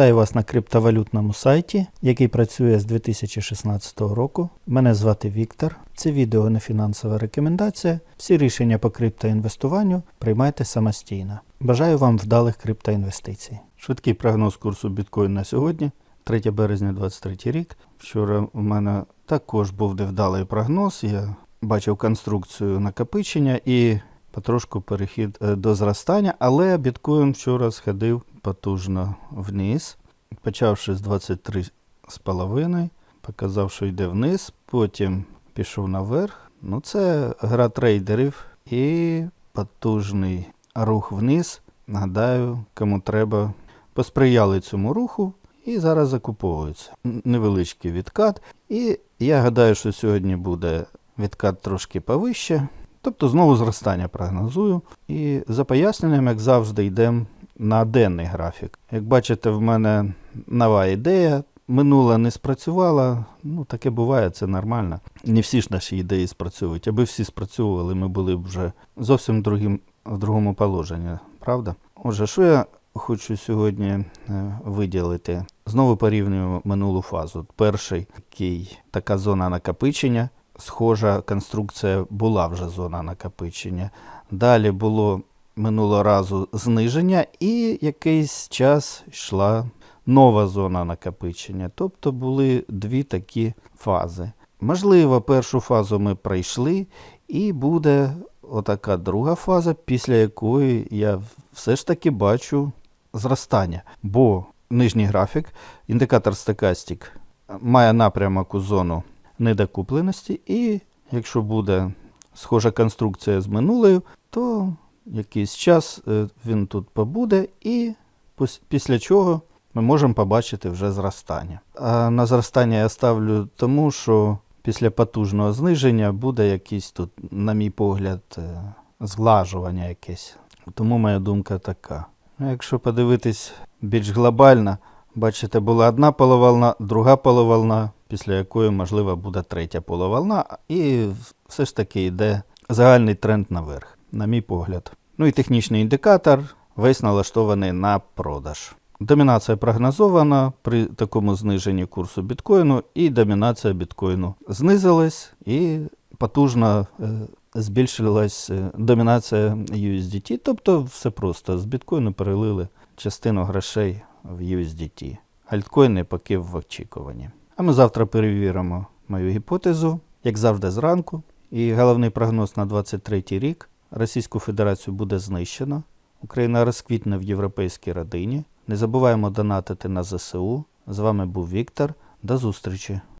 Вітаю вас на криптовалютному сайті, який працює з 2016 року. Мене звати Віктор. Це відео не фінансова рекомендація. Всі рішення по криптоінвестуванню приймайте самостійно. Бажаю вам вдалих криптоінвестицій. Швидкий прогноз курсу біткоін на сьогодні, 3 березня 2023 рік. Вчора у мене також був невдалий прогноз. Я бачив конструкцію накопичення і потрошку перехід е, до зростання, але біткоін вчора сходив потужно вниз, почавши з 23,5, показав, що йде вниз, потім пішов наверх. Ну, це гра трейдерів і потужний рух вниз. Нагадаю, кому треба, посприяли цьому руху і зараз закуповуються. Невеличкий відкат. І я гадаю, що сьогодні буде відкат трошки повище. Тобто знову зростання прогнозую. І за поясненням, як завжди, йдемо на денний графік. Як бачите, в мене нова ідея. Минула не спрацювала. Ну, таке буває, це нормально. Не всі ж наші ідеї спрацьовують. Аби всі спрацьовували, ми були б вже зовсім другим, в другому положенні, правда? Отже, що я хочу сьогодні е, виділити? Знову порівнюємо минулу фазу. Перший такий, така зона накопичення. Схожа конструкція була вже зона накопичення. Далі було минулого разу зниження, і якийсь час йшла нова зона накопичення. Тобто були дві такі фази. Можливо, першу фазу ми пройшли, і буде отака друга фаза, після якої я все ж таки бачу зростання. Бо нижній графік, індикатор стокастик, має напрямок у зону недокупленості, і якщо буде схожа конструкція з минулою, то якийсь час е, він тут побуде, і після чого ми можемо побачити вже зростання. А на зростання я ставлю тому, що після потужного зниження буде якийсь тут, на мій погляд, е, зглажування якесь. Тому моя думка така. Ну, якщо подивитись більш глобально, бачите, була одна половолна, друга половолна, після якої, можливо, буде третя половолна, і все ж таки йде загальний тренд наверх, на мій погляд. Ну і технічний індикатор весь налаштований на продаж. Домінація прогнозована при такому зниженні курсу біткоїну, і домінація біткоїну знизилась, і потужно е, збільшилась е, домінація USDT. Тобто все просто з біткоїну перелили частину грошей в USDT. Альткоїни поки в очікуванні. А ми завтра перевіримо мою гіпотезу, як завжди зранку. І головний прогноз на 23 рік. Російську Федерацію буде знищено. Україна розквітне в європейській родині. Не забуваємо донатити на ЗСУ. З вами був Віктор. До зустрічі!